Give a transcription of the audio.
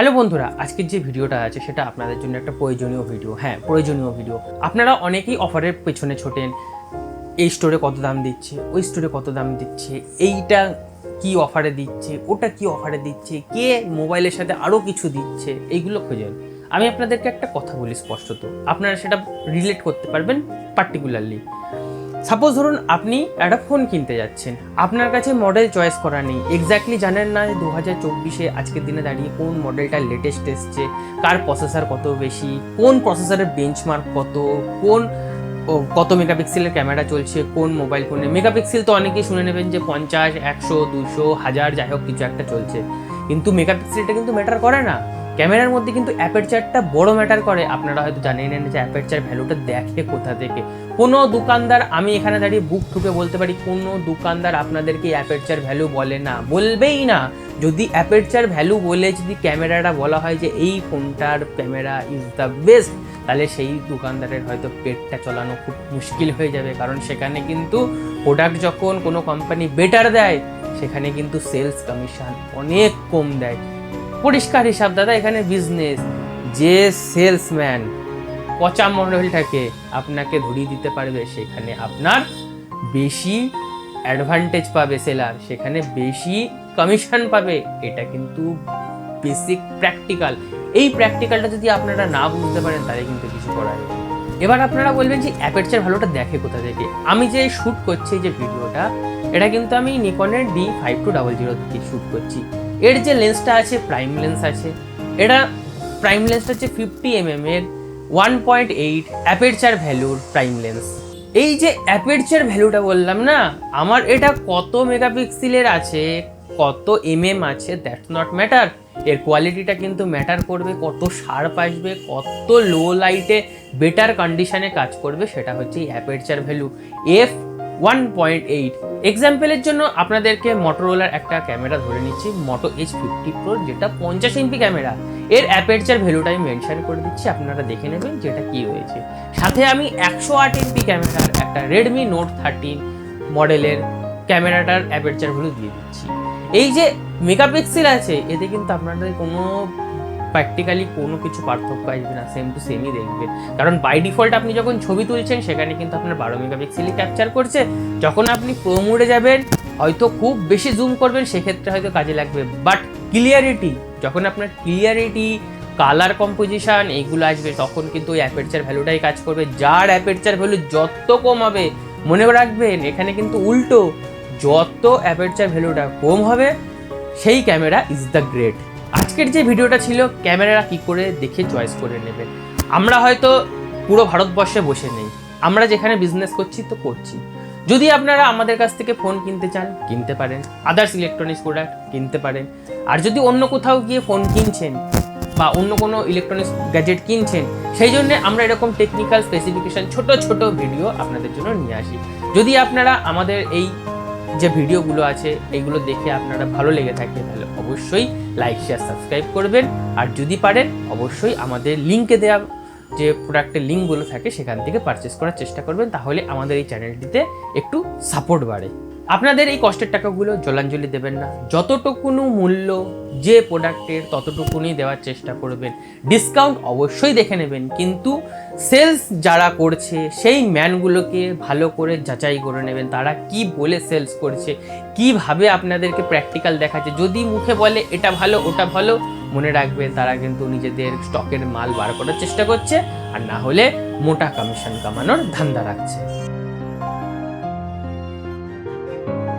Hello বন্ধুরা, আজকের যে ভিডিওটা আছে সেটা আপনাদের জন্য একটা প্রয়োজনীয় ভিডিও। হ্যাঁ প্রয়োজনীয় ভিডিও। আপনারা অনেকেই অফারের পেছনে ছোটেন, এই স্টোরে কত দাম দিচ্ছে, ওই স্টোরে কত দাম দিচ্ছে, এইটা কি অফারে দিচ্ছে, ওটা কি অফারে দিচ্ছে, কে মোবাইলের সাথে আরও কিছু দিচ্ছে, এইগুলো খোঁজেন। আমি আপনাদেরকে একটা কথা বলি স্পষ্টত, আপনারা সেটা রিলেট করতে পারবেন পার্টিকুলারলি সাপোজ ধরুন আপনি একটা ফোন কিনতে যাচ্ছেন। আপনার কাছে মডেল চয়েস করা নেই। এক্স্যাক্টলি জানেন না দু হাজার চব্বিশে আজকের দিনে দাঁড়িয়ে কোন মডেলটা লেটেস্ট এসছে, কার প্রসেসার কত বেশি, কোন প্রসেসরের বেঞ্চমার্ক কত, কোন কত মেগাপিক্সেলের ক্যামেরা চলছে, কোন মোবাইল ফোনে মেগাপিক্সেল তো অনেকেই শুনে নেবেন যে পঞ্চাশ, একশো, দুশো, হাজার, যাই হোক, কিছু একটা চলছে। কিন্তু মেগাপিক্সেলটা কিন্তু ম্যাটার করে না। ক্যামেরার মধ্যে কিন্তু অ্যাপারচারটা বড় ম্যাটার করে। আপনারা হয়তো জানেন না যে অ্যাপারচার ভ্যালুটা দেখে কোথা থেকে। কোনো দোকানদার, আমি এখানে দাঁড়িয়ে বুক ঠুকে বলতে পারি, কোনো দোকানদার আপনাদেরকে অ্যাপারচার ভ্যালু বলে না। বলবেই না। যদি অ্যাপারচার ভ্যালু বলে যদি ক্যামেরাটা বলা হয় যে এই ফোনটার ক্যামেরা ইজ দ্য বেস্ট তাহলে সেই দোকানদারের হয়তো পেটটা চালানো খুব মুশকিল হয়ে যাবে। কারণ সেখানে কিন্তু প্রোডাক্ট যখন কোনো কোম্পানি বেটার দেয়, সেখানে কিন্তু সেলস কমিশন অনেক কম দেয়। পরিষ্কার হিসাব, দাদা, এখানে বিজনেস যে সেলসম্যান পচা মডেলটাকে আপনাকে ধরিয়ে দিতে পারবে, সেখানে আপনার বেশি অ্যাডভান্টেজ পাবে সেলার সেখানে বেশি কমিশন পাবে। এটা কিন্তু বেসিক প্র্যাকটিক্যাল এই প্র্যাকটিক্যালটা যদি আপনারা না বুঝতে পারেন, তাহলে কিন্তু কিছু করার এবার আপনারা বলবেন যে অ্যাপারচার ভালোটা দেখে কোথা থেকে? আমি যে শ্যুট করছি যে ভিডিওটা এটা কিন্তু আমি নিকনের D five two double zero থেকে শ্যুট করছি। এর যে লেন্সটা আছে প্রাইম লেন্স আছে এটা প্রাইম লেন্সটা হচ্ছে ফিফটি এমএম এর ওয়ান পয়েন্ট এইট অ্যাপেরচার ভ্যালুর প্রাইম লেন্স এই যে অ্যাপেরচার ভ্যালুটা বললাম না, আমার এটা কত মেগাপিক্সেলের আছে, কত এমএম আছে দ্যাটস নট ম্যাটার এর কোয়ালিটিটা কিন্তু ম্যাটার করবে, কত শার্প আসবে, কত লো লাইটে বেটার কন্ডিশনে কাজ করবে, সেটা হচ্ছে aperture value F one point eight এক্সাম্পলের জন্য আপনাদেরকে মটোরোলার একটা ক্যামেরা ধরে নিচ্ছি মোটো এইচ ফিফটি প্রো যেটা পঞ্চাশ এমপি ক্যামেরা এর অ্যাপেরচার ভ্যালুটা আমি মেনশন করে দিচ্ছি, আপনারা দেখে নেবেন যেটা কি হয়েছে। সাথে আমি একশো আট এমপি ক্যামেরার একটা রেডমি নোট থার্টিন মডেলের ক্যামেরাটার অ্যাপেরচার ভ্যালু দিয়ে দিচ্ছি। এই যে মেগাপিক্সেল আছে, এতে কিন্তু আপনাদের কোনো প্র্যাকটিক্যালি কোনো কিছু পার্থক্য আসবে না সেম টু সেমই দেখবেন কারণ বাই ডিফল্ট আপনি যখন ছবি তুলছেন, সেখানে কিন্তু আপনার বারো মেগা মেগাপিক্সেলই ক্যাপচার করছে। যখন আপনি প্রো মোডে যাবেন, হয়তো খুব বেশি জুম করবেন, সেক্ষেত্রে হয়তো কাজে লাগবে। বাট ক্লিয়ারিটি যখন আপনার ক্লিয়ারিটি কালার কম্পোজিশান এইগুলো আসবে, তখন কিন্তু ওই অ্যাপেরচার ভ্যালুটাই কাজ করবে। যার অ্যাপেরচার ভ্যালু যত কম হবে, মনে রাখবেন, এখানে কিন্তু উল্টো, যত অ্যাপেরচার ভ্যালুটা কম হবে, সেই ক্যামেরা ইজ দ্য গ্রেট আজকের যে ভিডিওটা ছিল ক্যামেরা কি করে দেখে চয়েস করে নেবেন আমরা হয়তো পুরো ভারতবর্ষে বসে নেই। আমরা যেখানে বিজনেস করছি, তো করছি। যদি আপনারা আমাদের কাছ থেকে ফোন কিনতে চান, কিনতে পারেন। আদার্স ইলেকট্রনিক্স প্রোডাক্ট কিনতে পারেন। আর যদি অন্য কোথাও গিয়ে ফোন কিনছেন, বা অন্য কোনো ইলেকট্রনিক্স গ্যাজেট কিনছেন, সেই জন্য আমরা এরকম টেকনিক্যাল স্পেসিফিকেশন ছোট ছোট ভিডিও আপনাদের জন্য নিয়ে আসি। যদি আপনারা আমাদের এই যে ভিডিওগুলো আছে এইগুলো দেখে আপনারা ভালো লেগে থাকে, তাহলে অবশ্যই লাইক শেয়ার সাবস্ক্রাইব করবেন। আর যদি পারেন, অবশ্যই আমাদের লিঙ্কে দেওয়া যে প্রোডাক্টের লিঙ্কগুলো থাকে, সেখান থেকে পারচেস করার চেষ্টা করবেন। তাহলে আমাদের এই চ্যানেলটিতে একটু সাপোর্ট বাড়ে। আপনাদের এই কষ্টের টাকাগুলো জলাঞ্জলি দেবেন না। যতটুকুনো মূল্য যে প্রোডাক্টের ততটুকুনি দেওয়ার চেষ্টা করবেন। ডিসকাউন্ট অবশ্যই দেখে নেবেন, কিন্তু সেলস যারা করছে, সেই ম্যানগুলোকে ভালো করে যাচাই করে নেবেন। তারা কি বলে সেলস করছে, কীভাবে আপনাদেরকে প্র্যাকটিক্যাল দেখাচ্ছে, যদি মুখে বলে এটা ভালো, ওটা ভালো, মনে রাখবেন তারা কিন্তু নিজেদের স্টকের মাল বার করার চেষ্টা করছে, আর না হলে মোটা কমিশন কামানোর ধান্দা রাখছে।